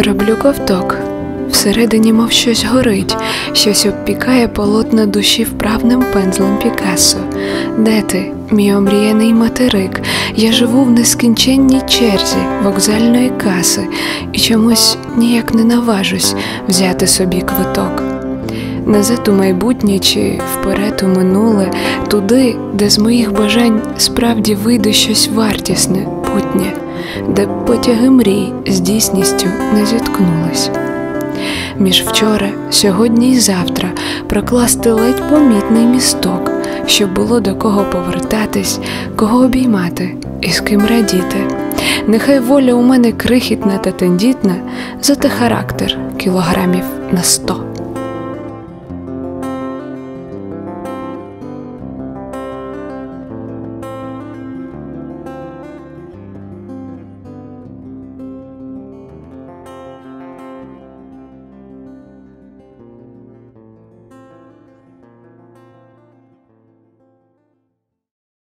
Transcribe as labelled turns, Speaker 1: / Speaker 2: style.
Speaker 1: Ставлю ковток. Всередині, мов щось горить, щось обпікає полотна душі вправним пензлем Пікассо. Де ти, мій омріяний материк? Я живу в нескінченній черзі вокзальної каси і чомусь ніяк не наважусь взяти собі квиток. Назад у майбутнє чи вперед у минуле, туди, де з моїх бажань справді вийде щось вартісне, путнє, де потяги мрій з дійсністю не зіткнулись. Між вчора, сьогодні і завтра прокласти ледь помітний місток, щоб було до кого повертатись, кого обіймати і з ким радіти. Нехай воля у мене крихітна та тендітна, зате характер кілограмів на сто.